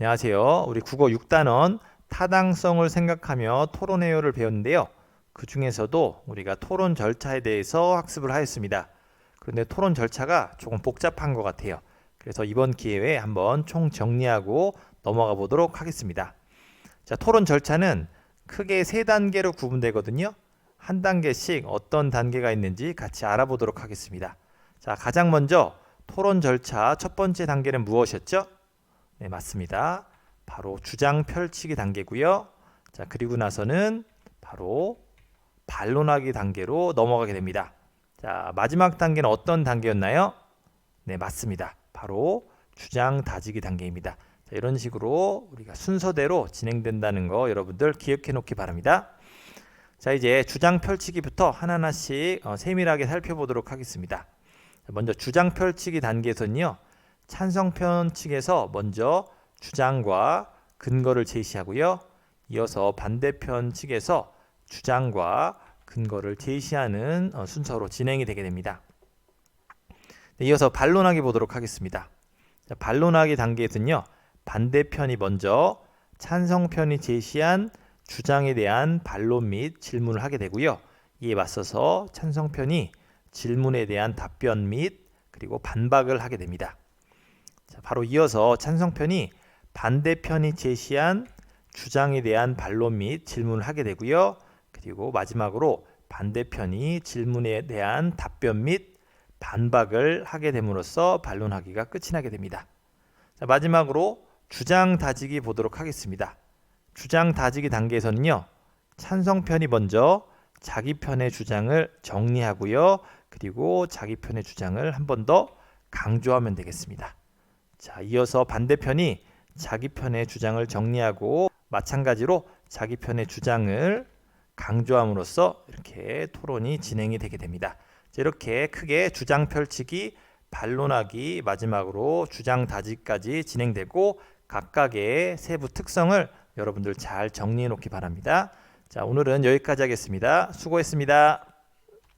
안녕하세요. 우리 국어 6단원 타당성을 생각하며 토론해요를 배웠는데요. 그 중에서도 우리가 토론 절차에 대해서 학습을 하였습니다. 그런데 토론 절차가 조금 복잡한 것 같아요. 그래서 이번 기회에 한번 총 정리하고 넘어가 보도록 하겠습니다. 자, 토론 절차는 크게 세 단계로 구분되거든요. 한 단계씩 어떤 단계가 있는지 같이 알아보도록 하겠습니다. 자, 가장 먼저 토론 절차 첫 번째 단계는 무엇이었죠? 네, 맞습니다. 바로 주장 펼치기 단계고요. 자, 그리고 나서는 바로 반론하기 단계로 넘어가게 됩니다. 자, 마지막 단계는 어떤 단계였나요? 네, 맞습니다. 바로 주장 다지기 단계입니다. 자, 이런 식으로 우리가 순서대로 진행된다는 거 여러분들 기억해 놓기 바랍니다. 자, 이제 주장 펼치기부터 하나하나씩 어, 세밀하게 살펴보도록 하겠습니다. 자, 먼저 주장 펼치기 단계에서는요. 찬성편 측에서 먼저 주장과 근거를 제시하고요. 이어서 반대편 측에서 주장과 근거를 제시하는 어, 순서로 진행이 되게 됩니다. 네, 이어서 반론하기 보도록 하겠습니다. 자, 반론하기 단계에서는요. 반대편이 먼저 찬성편이 제시한 주장에 대한 반론 및 질문을 하게 되고요. 이에 맞서서 찬성편이 질문에 대한 답변 및 그리고 반박을 하게 됩니다. 자, 바로 이어서 찬성편이 반대편이 제시한 주장에 대한 반론 및 질문을 하게 되고요. 그리고 마지막으로 반대편이 질문에 대한 답변 및 반박을 하게 됨으로써 반론하기가 끝이 나게 됩니다. 자, 마지막으로 주장 다지기 보도록 하겠습니다. 주장 다지기 단계에서는요. 찬성편이 먼저 자기 편의 주장을 정리하고요. 그리고 자기 편의 주장을 한 번 더 강조하면 되겠습니다. 자, 이어서 반대편이 자기 편의 주장을 정리하고 마찬가지로 자기 편의 주장을 강조함으로써 이렇게 토론이 진행이 되게 됩니다. 자, 이렇게 크게 주장 펼치기, 반론하기, 마지막으로 주장 다지기까지 진행되고 각각의 세부 특성을 여러분들 잘 정리해 놓기 바랍니다. 자, 오늘은 여기까지 하겠습니다. 수고했습니다.